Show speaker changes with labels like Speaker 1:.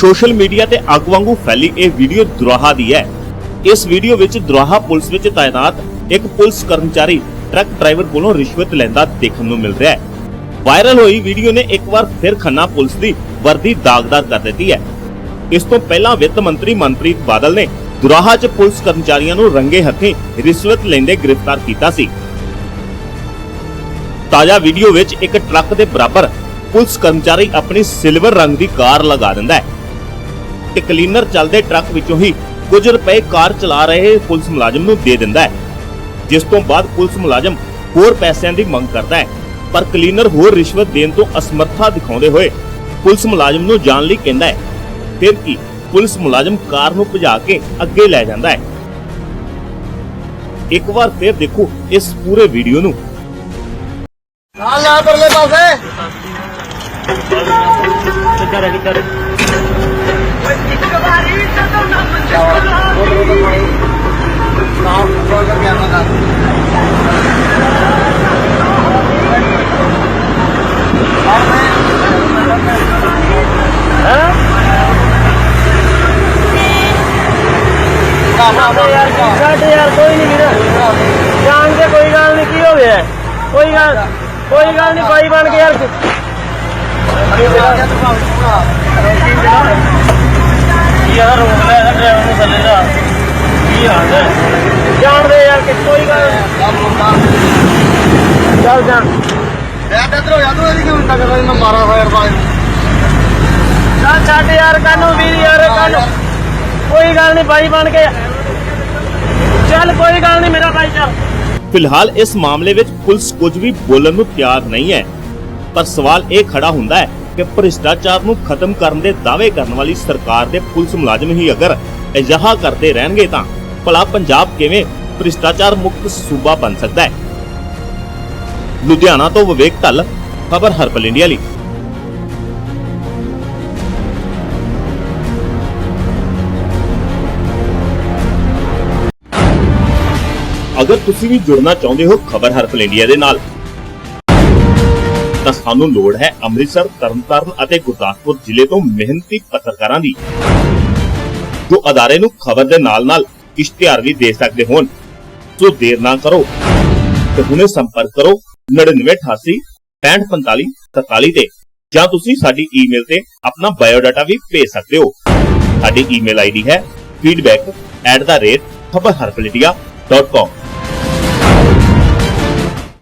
Speaker 1: Social media ਤੇ ਅੱਗ ਵਾਂਗੂ ਫੈਲੀ ਇਹ ਵੀਡੀਓ ਦੁਰਾਹਾ ਦੀ ਹੈ। ਇਸ ਵੀਡੀਓ ਵਿੱਚ ਦੁਰਾਹਾ ਪੁਲਿਸ ਵਿੱਚ ਤਾਇਨਾਤ ਇੱਕ ਪੁਲਿਸ ਕਰਮਚਾਰੀ ਟਰੱਕ ਡਰਾਈਵਰ ਕੋਲੋਂ ਰਿਸ਼ਵਤ ਲੈਂਦਾ ਦੇਖਣ ਨੂੰ ਮਿਲ ਰਿਹਾ ਹੈ। ਵਾਇਰਲ ਹੋਈ ਵੀਡੀਓ ਨੇ ਇੱਕ ਵਾਰ ਫਿਰ ਖੰਨਾ ਪੁਲਿਸ ਦੀ ਵਰਦੀ ਦਾਗਦਾਰ ਕਰ ਦਿੱਤੀ ਹੈ। ਇਸ ਤੋਂ ਪਹਿਲਾਂ ਵਿੱਤ ਮੰਤਰੀ ਮਨਪ੍ਰੀਤ ਬਾਦਲ ਨੇ ਦੁਰਾਹਾ 'ਚ ਪੁਲਿਸ ਕਰਮਚਾਰੀਆਂ ਨੂੰ ਰੰਗੇ ਹੱਥੀਂ ਰਿਸ਼ਵਤ ਲੈਂਦੇ ਗ੍ਰਿਫਤਾਰ ਕੀਤਾ ਸੀ। ਤਾਜ਼ਾ ਵੀਡੀਓ ਵਿੱਚ ਇੱਕ ਟਰੱਕ ਦੇ ਬਰਾਬਰ ਪੁਲਿਸ ਕਰਮਚਾਰੀ ਆਪਣੀ ਸਿਲਵਰ ਰੰਗ ਦੀ ਕਾਰ ਲਗਾ ਦਿੰਦਾ ਹੈ। ਤੇ ਕਲੀਨਰ ਚੱਲਦੇ ਟਰੱਕ ਵਿੱਚੋਂ ਹੀ ਕੁਝ ਰੁਪਏ ਕਾਰ ਚਲਾ ਰਹੇ ਪੁਲਿਸ ਮੁਲਾਜ਼ਮ ਨੂੰ ਦੇ ਦਿੰਦਾ ਹੈ ਜਿਸ ਤੋਂ ਬਾਅਦ ਪੁਲਿਸ ਮੁਲਾਜ਼ਮ ਹੋਰ ਪੈਸਿਆਂ ਦੀ ਮੰਗ ਕਰਦਾ ਹੈ ਪਰ ਕਲੀਨਰ ਹੋਰ ਰਿਸ਼ਵਤ ਦੇਣ ਤੋਂ ਅਸਮਰਥਾ ਦਿਖਾਉਂਦੇ ਹੋਏ ਪੁਲਿਸ ਮੁਲਾਜ਼ਮ ਨੂੰ ਜਾਣ ਲਈ ਕਹਿੰਦਾ ਹੈ। ਫਿਰ ਕੀ ਪੁਲਿਸ ਮੁਲਾਜ਼ਮ ਕਾਰ ਨੂੰ ਭਜਾ ਕੇ ਅੱਗੇ ਲੈ ਜਾਂਦਾ ਹੈ? ਇੱਕ ਵਾਰ ਫਿਰ ਦੇਖੋ ਇਸ ਪੂਰੇ ਵੀਡੀਓ ਨੂੰ।
Speaker 2: ਨਾਲ ਲਾ ਪਰਲੇ ਪਾਸੇ। ਨਾਮ ਬੋਲ ਕੇ ਆਣਾ ਦਾ
Speaker 3: ਸਾਡੇ ਯਾਰ ਕੋਈ ਨਹੀਂ ਵੀਰ। ਜਾਣ ਕੇ ਕੋਈ ਗੱਲ ਨਹੀਂ ਕੀ ਹੋ ਗਿਆ? ਕੋਈ ਗੱਲ ਕੋਈ ਗੱਲ ਨਹੀਂ ਬਾਈ ਬਣ ਕੇ ਯਾਰ। ਯਾਰ ਰੋਕ ਲੈ ਇਹਦਾ ਡਰਾਈਵਰ ਨੂੰ ਥੱਲੇ ਦਾ ਕੀ ਹਾਲ ਹੈ ਜਾਣ ਦੇ ਯਾਰ ਕਿ ਕੋਈ ਗੱਲ ਨੀ। ਚੱਲ ਜਾਣ
Speaker 2: ਮੈਂ ਤੇ ਇਧਰ ਹੋ ਜਾ ਤੂੰ ਇਹਦੀ ਕਿਉਂ ਇੰਨਾ ਕਰਦਾ ਮੈਂ ਮਾਰਾ ਹੋਇਆ ਰਬਾਜ
Speaker 3: ਚੱਲ ਛੱਡ ਯਾਰ ਕਾਨੂੰ ਵੀਰ ਯਾਰ ਕਾਨੂੰ। ਕੋਈ ਗੱਲ ਨਹੀਂ ਬਾਈ ਬਣ ਕੇ। ਚੱਲ ਕੋਈ ਗੱਲ ਨਹੀਂ ਮੇਰਾ ਬਾਈ ਚੱਲ।
Speaker 1: ਫਿਲਹਾਲ ਇਸ ਮਾਮਲੇ ਵਿੱਚ ਪੁਲਿਸ ਕੁਝ ਵੀ ਬੋਲਣ ਨੂੰ ਤਿਆਰ ਨਹੀਂ ਹੈ। ਪਰ ਸਵਾਲ ਇਹ ਖੜਾ ਹੁੰਦਾ ਹੈ ਕਿ ਭ੍ਰਿਸ਼ਟਾਚਾਰ ਨੂੰ ਖਤਮ ਕਰਨ ਦੇ ਦਾਅਵੇ ਕਰਨ ਵਾਲੀ ਸਰਕਾਰ ਦੇ ਪੁਲਿਸ ਮੁਲਾਜ਼ਮ ਹੀ ਅਗਰ ਅਜਿਹਾ ਕਰਦੇ ਰਹਿਣਗੇ ਤਾਂ ਭਲਾ ਪੰਜਾਬ ਕਿਵੇਂ ਭ੍ਰਿਸ਼ਟਾਚਾਰ ਮੁਕਤ ਸੂਬਾ ਬਣ ਸਕਦਾ ਹੈ? ਲੁਧਿਆਣਾ ਤੋਂ ਵਿਵੇਕ ਢੱਲ ਖਬਰ ਹਰਪਲ ਇੰਡੀਆ ਲਈ। ਅਗਰ ਤੁਸੀਂ ਵੀ ਜੁੜਨਾ ਚਾਹੁੰਦੇ ਹੋ ਖਬਰ ਹਰਪਲ ਇੰਡੀਆ ਦੇ ਨਾਲ, ਤਾਂ ਸਾਨੂੰ ਲੋੜ ਹੈ ਅੰਮ੍ਰਿਤਸਰ, ਤਰਨਤਾਰਨ ਅਤੇ ਗੁਰਦਾਸਪੁਰ ਜ਼ਿਲ੍ਹੇ ਤੋਂ ਮਿਹਨਤੀ ਪੱਤਰਕਾਰਾਂ ਦੀ, ਜੋ ਅਦਾਰੇ ਨੂੰ ਖਬਰ ਦੇ ਨਾਲ-ਨਾਲ ਇਸ਼ਤਿਹਾਰ ਵੀ ਦੇ ਸਕਦੇ ਹੋਣ। ਸੋ ਦੇਰ ਨਾ ਕਰੋ ਤੇ ਹੁਣੇ ਸੰਪਰਕ ਕਰੋ 9988 6545 47 ਤੇ। ਜਾਂ ਤੁਸੀਂ ਸਾਡੀ ਈਮੇਲ ਤੇ ਆਪਣਾ ਬਾਇਓਡਾਟਾ ਵੀ ਭੇਜ ਸਕਦੇ ਹੋ। ਸਾਡੀ ਈਮੇਲ ਆਈਡੀ ਹੈ feedback@khabarharpaladia.com